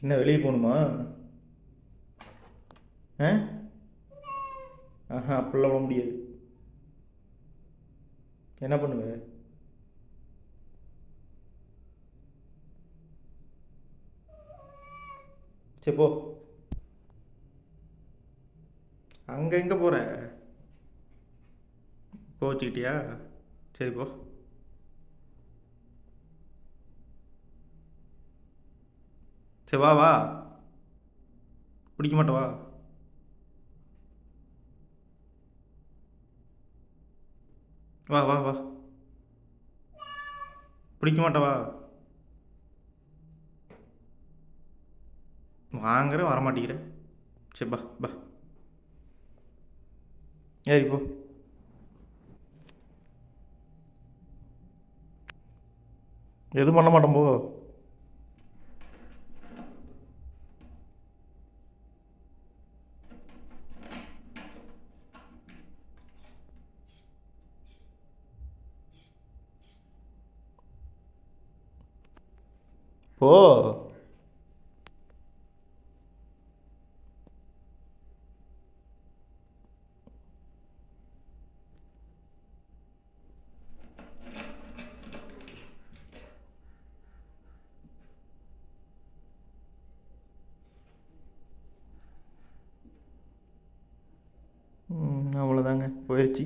என்ன வெளியே போகணுமா? ஆ? ஆஹா அப்படிலாம் போக முடியாது. என்ன பண்ணுவ? சரி போ. அங்கே எங்கே போகிற கோச்சிக்கிட்டியா சரி போ. சரி வா வா. பிடிக்க மாட்டே வா. வா வா வா. பிடிக்க மாட்டே வா. வாங்குற வரமாட்டேங்கிற. சரி பா பா. ஏறி போ. எதுவும் பண்ண மாட்டோம் போ. போ. அவ்வளோதாங்க. போயிடுச்சு